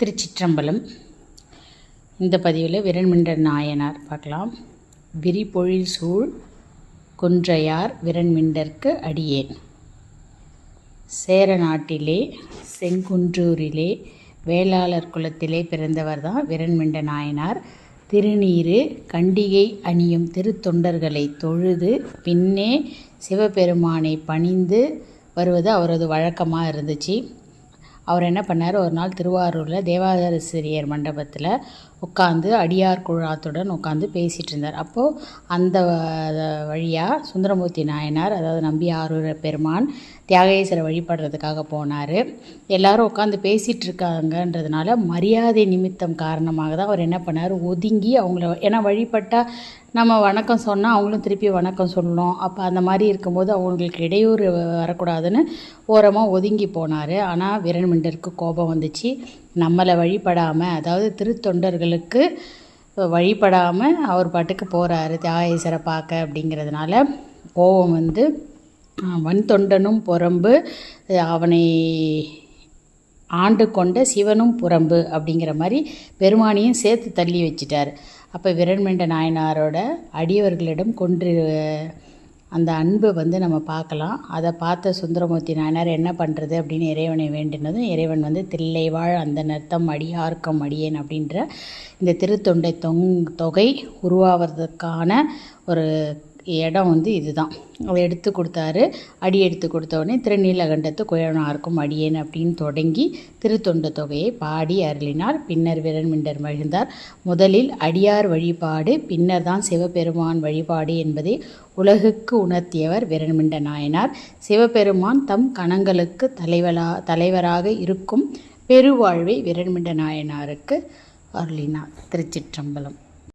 திருச்சிற்றம்பலம். இந்த பதிவில் விரண்மிண்டர் நாயனார் பார்க்கலாம். விரிபொழில் சூழ் குன்றையார் விரண்மிண்டற்கு அடியேன். சேர நாட்டிலே செங்குன்றூரிலே வேளாளர் குலத்திலே பிறந்தவர் தான் விரண்மிண்ட நாயனார். திருநீரு கண்டிகை அணியும் திருத்தொண்டர்களை தொழுது பின்னே சிவபெருமானை பணிந்து வருவது அவரது வழக்கமாக இருந்துச்சு. அவர் என்ன பண்ணார்? ஒரு நாள் திருவாரூரில் தேவாதாரசிரியர் மண்டபத்தில் உட்காந்து அடியார் குழாத்துடன் உட்காந்து பேசிகிட்டு இருந்தார். அப்போது அந்த வழியாக சுந்தரமூர்த்தி நாயனார் அதாவது நம்பி ஆரூர பெருமான் தியாகேஸ்வரை வழிபடுறதுக்காக போனார். எல்லாரும் உட்காந்து பேசிகிட்டு இருக்காங்கன்றதுனால மரியாதை நிமித்தம் காரணமாக தான் அவர் என்ன பண்ணார்? ஒதுங்கி அவங்கள ஏன்னா வழிபட்டால் நம்ம வணக்கம் சொன்னால் அவங்களும் திருப்பி வணக்கம் சொல்லணும். அப்போ அந்த மாதிரி இருக்கும்போது அவங்களுக்கு இடையூறு வரக்கூடாதுன்னு ஓரமாக ஒதுங்கி போனார். ஆனால் வீரன்மிண்டருக்கு கோபம் வந்துச்சு. நம்மளை வழிபடாமல் அதாவது திருத்தொண்டர்களுக்கு வழிபடாமல் அவர் பாட்டுக்கு போகிறாரு தியாகேசரை பார்க்க அப்படிங்கிறதுனால கோபம் வந்து வன் தொண்டனும் புறம்பு அவனை ஆண்டு கொண்ட சிவனும் புறம்பு அப்படிங்கிற மாதிரி பெருமானியும் சேர்த்து தள்ளி வச்சிட்டார். அப்போ விரண்மெண்ட நாயனாரோட அடியவர்களிடம் கொன்று அந்த அன்பை வந்து நம்ம பார்க்கலாம். அதை பார்த்த சுந்தரமூர்த்தி நாயனார் என்ன பண்ணுறது அப்படின்னு இறைவனை வேண்டினதும் இறைவன் வந்து தில்லைவாழ் அந்த நர்த்தம் அடியார்க்கம் அடியேன் அப்படின்ற இந்த திருத்தொண்டை தொங் தொகை உருவாவதற்கான ஒரு இடம் வந்து இதுதான். அதை எடுத்து கொடுத்தாரு. அடி எடுத்து கொடுத்த உடனே திருநீலகண்டத்து குயவனாருக்கும் அடியேன் அப்படின்னு தொடங்கி திருத்தொண்ட தொகையை பாடி அருளினார். பின்னர் விரண்மிண்டர் மகிழ்ந்தார். முதலில் அடியார் வழிபாடு பின்னர் தான் சிவபெருமான் வழிபாடு என்பதை உலகுக்கு உணர்த்தியவர் விரண்மிண்ட நாயனார். சிவபெருமான் தம் கணங்களுக்கு தலைவலா தலைவராக இருக்கும் பெருவாழ்வை விரண்மிண்ட நாயனாருக்கு அருளினார். திருச்சிற்றம்பலம்.